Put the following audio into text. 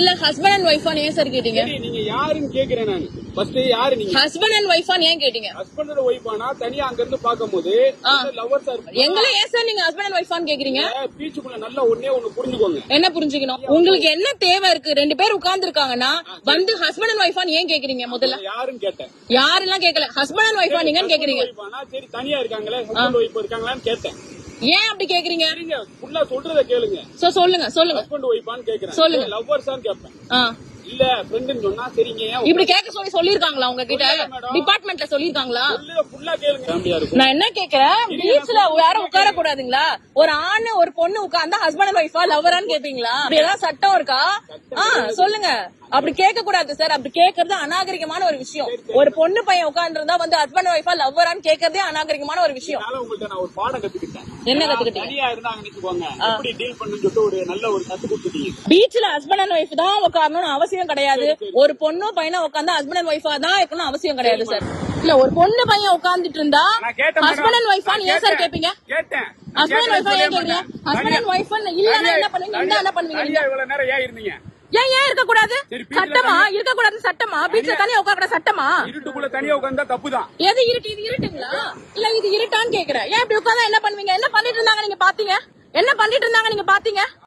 இல்ல husband and ஒய்ஃபான் ஏன் sir கேட்டீங்க? சரி, நீங்க யாருன்னு கேக்குறேன் நான். ஃபர்ஸ்ட் யாரு நீங்க? ஹஸ்பண்ட் அண்ட் ஒய்ஃபான் ஏன் கேட்டீங்க? ஹஸ்பண்டோட ஒய்ஃப் ஆனா தனியா அங்க இருந்து பாக்கும்போது. லவ்வர்ஸா இருப்பாங்க எங்களை ஏன் சார் நீங்க ஹஸ்பண்ட் அண்ட் ஒய்ஃபான் கேக்குறீங்க? பீச்சுக்குள்ள நல்லா ஒன்னே ஒண்ணு புரிஞ்சுக்கோங்க. என்ன புரிஞ்சுக்கணும்? உங்களுக்கு என்ன தேவை இருக்கு? ரெண்டு பேர் உட்கார்ந்து இருக்காங்கன்னா வந்து ஹஸ்பண்ட் அண்ட் ஒய்ஃபான் ஏன் கேக்குறீங்க முதல்ல? யாருன்னு கேட்டேன். யாரெல்லாம் கேட்கல ஹஸ்பண்ட் அண்ட் ஒய்ஃபா நீங்கன்னு கேக்குறீங்க. சரி தனியா இருக்காங்களே? ஹஸ்பண்ட் ஒய்ஃப் இருக்காங்களான்னு கேட்டேன். ஏன் அப்படி கேக்குறீங்க? சரிங்க ஃபுல்லா சொல்றத கேளுங்க. சோ சொல்லுங்க சொல்லுங்க. ஹஸ்பண்ட் ஒய்ஃபான்னு கேக்குறேன். சொல்லுங்க. லவ்வர்ஸான்னு கேட்பேன் ஆ. இல்ல ஃப்ரெண்டுன்னு சொன்னா சரிங்க இப்படி கேட்க சொல்லி சொல்லிருக்காங்களா உங்ககிட்ட? சொல்லல, madam. டிபார்ட்மெண்ட்ல சொல்லிருக்காங்களா ஃபுல்லா கேளுங்க. நான் என்ன கேக்குறேன்? பீச்ல யாரும் உட்கார கூடாதுங்களா ஒரு ஆணு ஒரு பொண்ணு உட்கார்ந்தா ஹஸ்பண்ட் அண்ட் ஒய்ஃபா லவரான்னு கேப்பீங்களா? அப்படி ஏதாவது சட்டம் இருக்கா? ஆ சொல்லுங்க. அப்படி கேட்க கூடாது சார் அப்படி கேக்குறது அநாகரிகமான ஒரு விஷயம். ஒரு பொண்ணு பையன் உட்கார்ந்து இருந்தா வந்து ஹஸ்பண்ட் ஒய்ஃபா லவ்வரான்னு கேக்குறதே அநாகரிகமான ஒரு விஷயம். என்ன கத்துக்கிட்டீங்க? பீச்ல ஹஸ்பண்ட் அண்ட் ஒய்ஃப் தான் உட்காரணும்னு அவசியம் கிடையாது. ஒரு பொண்ணும் பையனும் உட்கார்ந்தா ஹஸ்பண்ட் அண்ட் ஒய்ஃபா தான் இருக்கணும் அவசியம் கிடையாது சார் இல்ல ஒரு பொண்ணு பையன் உட்கார்ந்துட்டு இருந்தா ஹஸ்பண்ட் அண்ட். ஒய்ஃபா ஏன் சார். கேப்பீங்க? ஹஸ்பண்ட் அண்ட் ஒய்ஃபா ஏன் கேக்குறீங்க ஹஸ்பண்ட் அண்ட் ஒய்ஃப் இல்லன்னா என்ன பண்ணுவீங்க? என்ன பண்ணுவீங்க இவ்வளவு நேரம் ஏன் இருந்தீங்க? ஏன் ஏன் இருக்க கூடாது சரி, beachல சட்டமா? இருக்க கூடாது சட்டமா? பீச்ல தனியா உட்கார சட்டமா? இருட்டுக்குள்ள தனியா உட்கார்ந்தா தப்புதான். எது இருட்டு? இது இருட்டுங்களா? இல்ல இது இருட்டான்னு கேக்குறேன். ஏன் இப்படி உட்கார்ந்தா என்ன பண்ணுவீங்க? என்ன பண்ணிட்டு இருந்தாங்க நீங்க பாத்தீங்க என்ன பண்ணிட்டு இருந்தாங்க நீங்க பாத்தீங்க